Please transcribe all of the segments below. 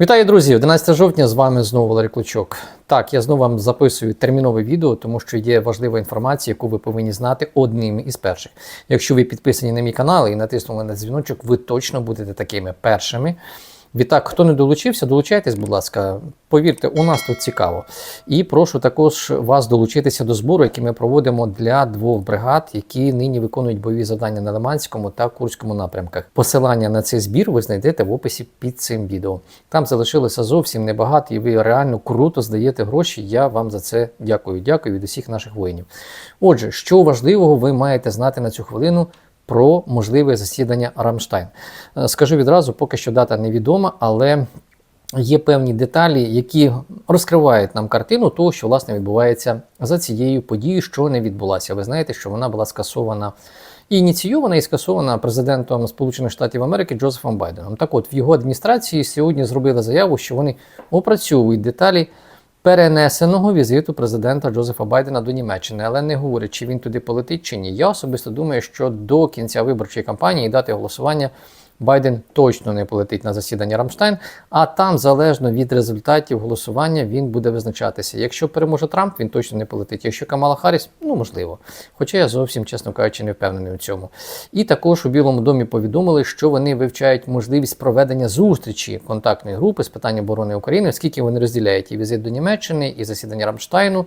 Вітаю, друзі! 11 жовтня з вами знову Валерій Клочок. Так, я знову вам записую термінове відео, тому що є важлива інформація, яку ви повинні знати одним із перших. Якщо ви підписані на мій канал і натиснули на дзвіночок, ви точно будете такими першими. Відтак, хто не долучився, долучайтесь, будь ласка. Повірте, у нас тут цікаво. І прошу також вас долучитися до збору, який ми проводимо для двох бригад, які нині виконують бойові завдання на Лиманському та Курському напрямках. Посилання на цей збір ви знайдете в описі під цим відео. Там залишилося зовсім небагато, і ви реально круто здаєте гроші. Я вам за це дякую. Дякую від усіх наших воїнів. Отже, що важливого ви маєте знати на цю хвилину про можливе засідання Рамштайн. Е, Скажу відразу, поки що дата невідома, але є певні деталі, які розкривають нам картину того, що власне відбувається за цією подією, що не відбулася. Ви знаєте, що вона була скасована. Ініційована і скасована президентом Сполучених Штатів Америки Джозефом Байденом. Так от в його адміністрації сьогодні зробили заяву, що вони опрацьовують деталі перенесеного візиту президента Джозефа Байдена до Німеччини, але не говорить, чи він туди полетить чи ні. Я особисто думаю, що до кінця виборчої кампанії дати голосування Байден точно не полетить на засідання Рамштайн, а там, залежно від результатів голосування, він буде визначатися. Якщо переможе Трамп, він точно не полетить. Якщо Камала Харріс, ну можливо. Хоча я зовсім, чесно кажучи, не впевнений у цьому. І також у Білому домі повідомили, що вони вивчають можливість проведення зустрічі контактної групи з питань оборони України, оскільки вони розділяють і візит до Німеччини, і засідання Рамштайну.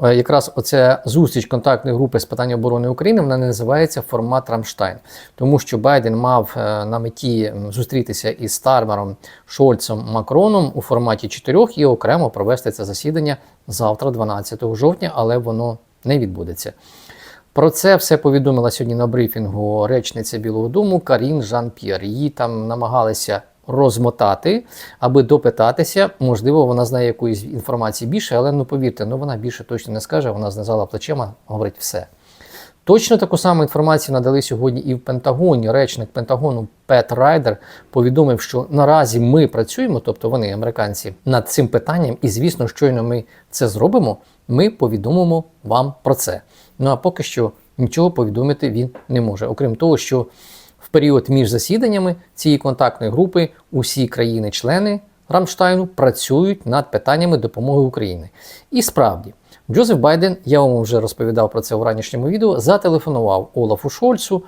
Е, Якраз оця зустріч контактної групи з питань оборони України вона називається формат Рамштайн, тому що Байден мав е, на меті зустрітися із Стармером, Шольцем, Макроном у форматі чотирьох і окремо провести це засідання завтра, 12 жовтня, але воно не відбудеться. Про це все повідомила сьогодні на брифінгу речниця Білого Дому Карін Жан-П'єр. Її там намагалися розмотати, аби допитатися. Можливо, вона знає якоїсь інформації більше, але ну повірте, ну вона більше точно не скаже. Вона знизала плечима, говорить все. Точно таку саму інформацію надали сьогодні і в Пентагоні. Речник Пентагону Пет Райдер повідомив, що наразі ми працюємо, тобто вони, американці, над цим питанням, і звісно, щойно ми це зробимо, ми повідомимо вам про це. Ну а поки що нічого повідомити він не може. Окрім того, що в період між засіданнями цієї контактної групи усі країни-члени Рамштайну працюють над питаннями допомоги Україні. І справді. Джозеф Байден, я вам вже розповідав про це у ранішньому відео, зателефонував Олафу Шольцу,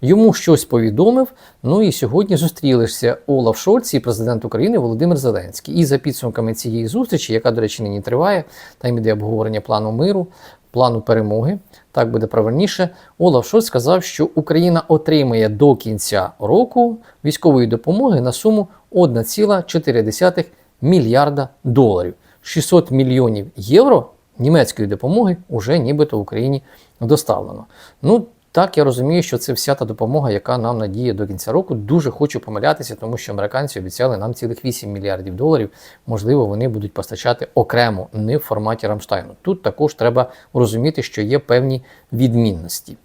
йому щось повідомив. Ну і сьогодні зустрілися Олаф Шольц і президент України Володимир Зеленський. І за підсумками цієї зустрічі, яка, до речі, нині триває, там іде обговорення плану миру, плану перемоги, так буде правильніше. Олаф Шольц сказав, що Україна отримає до кінця року військової допомоги на суму 1,4 мільярда доларів. 600 мільйонів євро німецької допомоги вже нібито Україні доставлено. Ну, так я розумію, що це вся та допомога, яка нам надіє до кінця року. Дуже хочу помилятися, тому що американці обіцяли нам цілих 8 мільярдів доларів. Можливо, вони будуть постачати окремо, не в форматі Рамштайну. Тут також треба розуміти, що є певні відмінності.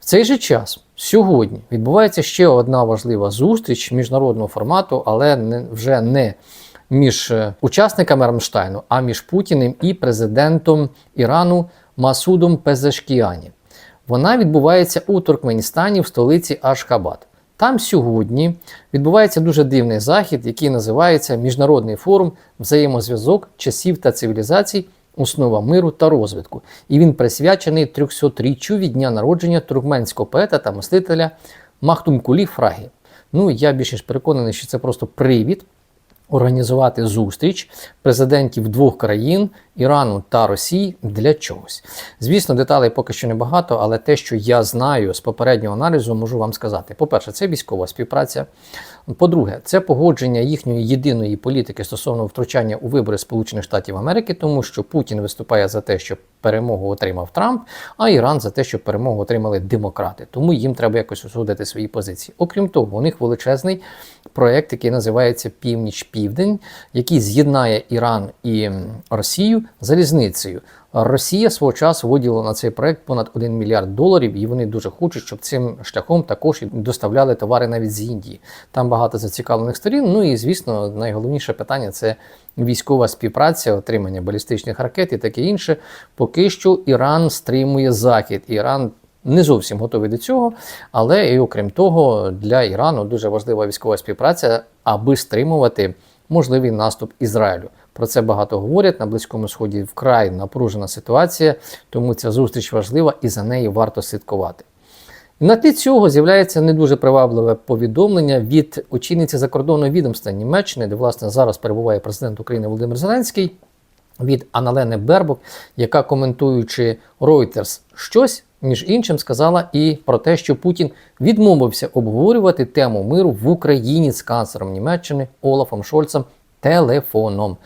В цей же час сьогодні відбувається ще одна важлива зустріч міжнародного формату, але не, вже не між е, учасниками Рамштайну, а між Путіним і президентом Ірану Масудом Пезешкіані. Вона відбувається у Туркменістані в столиці Ашхабад. Там сьогодні відбувається дуже дивний захід, який називається Міжнародний форум взаємозв'язок часів та цивілізацій, основа миру та розвитку. І він присвячений 300-річчю від дня народження туркменського поета та мислителя Махтумкулі Фрагі. Ну я більш ніж переконаний, що це просто привід організувати зустріч президентів двох країн Ірану та Росії для чогось. Звісно, деталей поки що небагато, але те, що я знаю з попереднього аналізу, можу вам сказати. По-перше, це військова співпраця. По-друге, це погодження їхньої єдиної політики стосовно втручання у вибори Сполучених Штатів Америки, тому що Путін виступає за те, щоб перемогу отримав Трамп, а Іран за те, щоб перемогу отримали демократи. Тому їм треба якось усудити свої позиції. Окрім того, у них величезний проєкт, який називається Північ-Південь, який з'єднає Іран і Росію залізницею. Росія свого часу виділила на цей проект понад 1 мільярд доларів, і вони дуже хочуть, щоб цим шляхом також і доставляли товари навіть з Індії. Там багато зацікавлених сторін. Ну і звісно, найголовніше питання це військова співпраця, отримання балістичних ракет і таке інше. Поки що Іран стримує захід. Іран не зовсім готовий до цього, але і окрім того, для Ірану дуже важлива військова співпраця, аби стримувати можливий наступ Ізраїлю. Про це багато говорять на Близькому Сході вкрай напружена ситуація, тому ця зустріч важлива і за неї варто слідкувати. На тлі цього з'являється не дуже привабливе повідомлення від очільниці закордонного відомства Німеччини, де власне зараз перебуває президент України Володимир Зеленський, від Аналени Бербок, яка коментуючи Reuters щось, між іншим, сказала і про те, що Путін відмовився обговорювати тему миру в Україні з канцлером Німеччини Олафом Шольцем телефоном.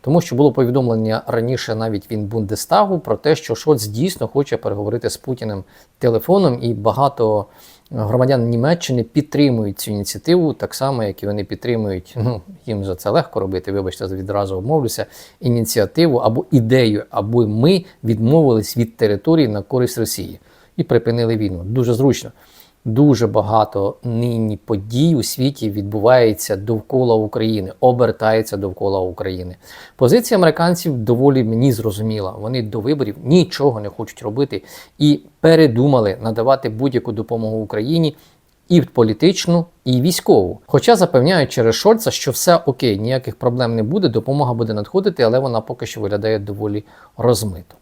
Тому що було повідомлення раніше навіть він Бундестагу про те, що Шольц дійсно хоче переговорити з Путіним телефоном, і багато громадян Німеччини підтримують цю ініціативу, так само, як і вони підтримують, ну їм же це легко робити, вибачте, відразу обмовлюся, ініціативу або ідею, аби ми відмовились від території на користь Росії і припинили війну. Дуже зручно. Дуже багато нині подій у світі відбувається довкола України, обертається довкола України. Позиція американців доволі мені зрозуміла. Вони до виборів нічого не хочуть робити і передумали надавати будь-яку допомогу Україні. І політичну, і військову. Хоча запевняють через Шольца, що все окей, ніяких проблем не буде, допомога буде надходити, але вона поки що виглядає доволі розмито.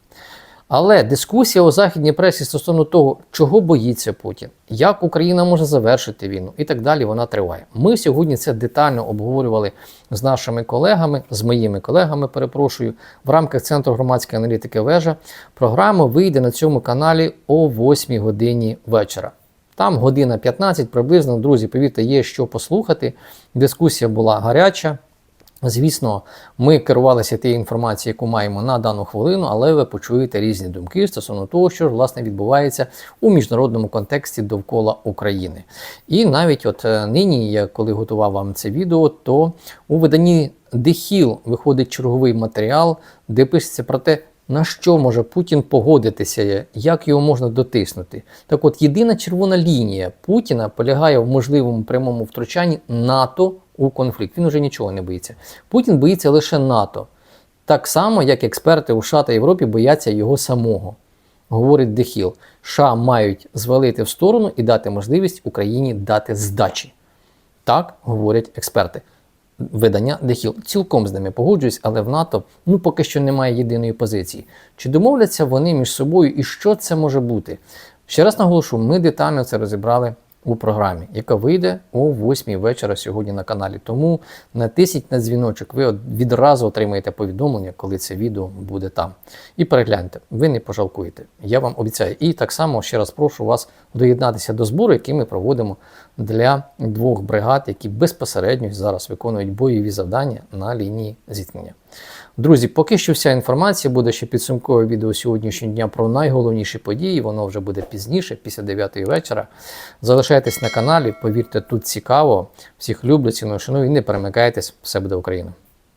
Але дискусія у західній пресі стосовно того, чого боїться Путін, як Україна може завершити війну і так далі, вона триває. Ми сьогодні це детально обговорювали з нашими колегами, з моїми колегами, перепрошую, в рамках Центру громадської аналітики вежа. Програма вийде на цьому каналі о 8 годині вечора. Там година 15 приблизно, друзі, повірте, є що послухати. Дискусія була гаряча. Звісно, ми керувалися тією інформацією, яку маємо на дану хвилину, але ви почуєте різні думки стосовно того, що власне відбувається у міжнародному контексті довкола України. І навіть от е, нині, я коли готував вам це відео, то у виданні Дехіл виходить черговий матеріал, де пишеться про те, на що може Путін погодитися, як його можна дотиснути. Так от єдина червона лінія Путіна полягає в можливому прямому втручанні НАТО у конфлікт. Він уже нічого не боїться. Путін боїться лише НАТО. Так само, як експерти у США та Європі бояться його самого. Говорить Дехіл. США мають звалити в сторону і дати можливість Україні дати здачі. Так говорять експерти. Видання Дехіл. Цілком з ними погоджуюсь, але в НАТО ну поки що немає єдиної позиції. Чи домовляться вони між собою і що це може бути? Ще раз наголошу, ми детально це розібрали у програмі, яка вийде о 8 вечора сьогодні на каналі. Тому натисніть на дзвіночок, ви відразу отримаєте повідомлення, коли це відео буде там. І перегляньте, ви не пожалкуєте. Я вам обіцяю. І так само ще раз прошу вас доєднатися до збору, який ми проводимо для двох бригад, які безпосередньо зараз виконують бойові завдання на лінії зіткнення. Друзі, поки що вся інформація буде ще підсумкове відео сьогоднішнього дня про найголовніші події. Воно вже буде пізніше, після 9 вечора. Залишайтесь на каналі, повірте, тут цікаво. Всіх люблю, ціную, шаную і не перемикайтесь, все буде Україна.